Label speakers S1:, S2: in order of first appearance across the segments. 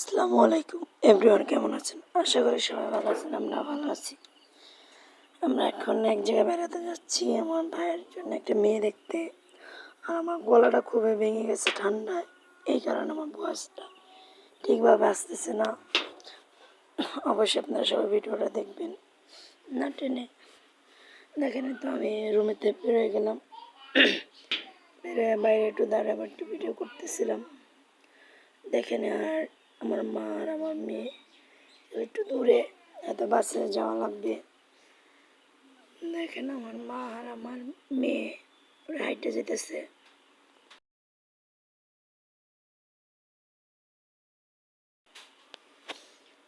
S1: আসসালামু আলাইকুম। এভরিওয়ান কেমন আছেন? আশা করি সবাই ভালো আছেন আমরা ভালো আছি। আমরা এখন এক জায়গায় বেড়াতে যাচ্ছি। আমার ভাইয়ের জন্য একটা মেয়ে দেখতে। আর আমার গলাটা খুবই ভেঙে গেছে ঠান্ডায়। এই কারণে আমার বয়সটা ঠিকভাবে আসতেছে না। অবশ্যই আপনারা সবাই ভিডিওটা দেখবেন। না টেনে। দেখেন তো আমি রুমেতে বেরোয় গেলাম। বেরোয় বাইরে একটু দাঁড়িয়ে আবার একটু ভিডিও করতেছিলাম। দেখেন আর আমার মা আর আমার মেয়ে একটু দূরে এত বাসে যাওয়া লাগবে। দেখেন আমার মা আর আমার মেয়ে হাইটে যেতেছে।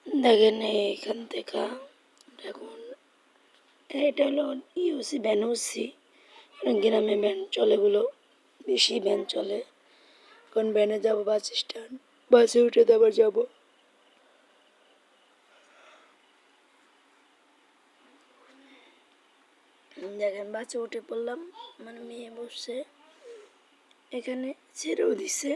S1: দেখেন এইখান থেকে এখন এটা হলো ইউসি ভ্যানুসি গ্রামে ভ্যান চলে গুলো বেশি ভ্যান চলে। এখন ভ্যানে যাব বাস স্ট্যান্ড বাসে উঠে তো আবার যাব। দেখেন, বাসে উঠে পড়লাম মানে মেয়ে বসছে, এখানে ছেড়েও দিছে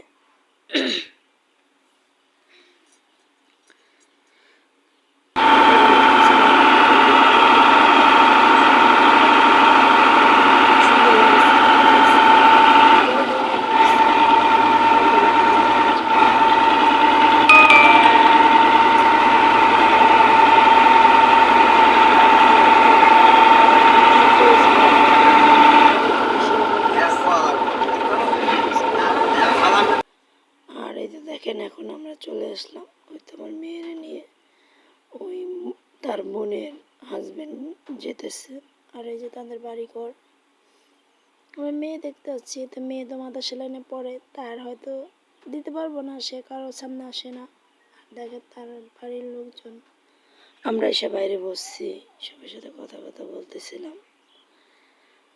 S1: আর এই যে দেখেন এখন আমরা চলে আসলাম ওই তো আমার মেয়ের নিয়ে। ওই তার বোনের হাজবেন্ড যেতেছে। আর এই যে তাদের বাড়ি ঘর আমি মেয়ে দেখতে পাচ্ছি তো মেয়ে তো মাথা সেলাইনে পড়ে। তার হয়তো দিতে পারব না, সে কারোর সামনে আসে না। দেখে তার বাড়ির লোকজন। আমরা এসে বাইরে বসছি, সবার সাথে কথা কথা বলতেছিলাম।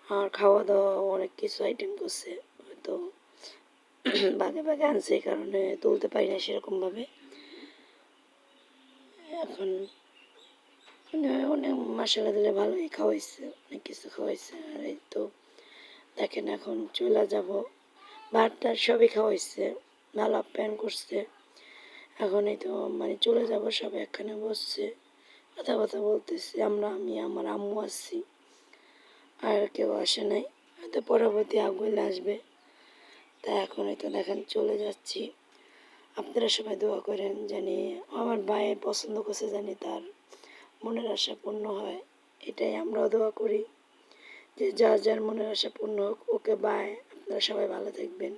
S1: আর খাওয়া দাওয়া অনেক কিছু আইটেম করছে, হয়তো বাগে বাগে আনছে এই কারণে তুলতে পারি না সেরকমভাবে। এখন মানে অনেক মশলা দিলে ভালোই খাওয়াইছে, অনেক কিছু খাওয়াইছে। আর এই তো দেখেন এখন চলে যাব ভাত টাত সবই খাওয়াইছে, ভালো আপ্যায়ন করছে। এখন এই তো মানে চলে যাব সব একখানে বসছে কথা কথা বলতেছি, আমরা, আমি, আমার আম্মু আসছি আর কেউ আসে নাই। হয়তো পরবর্তী আগুলে আসবে। তা এখন হয়তো তো দেখেন চলে যাচ্ছি। আপনারা সবাই দোয়া করেন জানি আমার ভাই পছন্দ করছে জানি তার মনের আশা পূর্ণ হয়, এটাই আমরাও দোয়া করি যে যার যার মনের আশা পূর্ণ হোক, ওকে বাই আপনারা সবাই ভালো থাকবেন।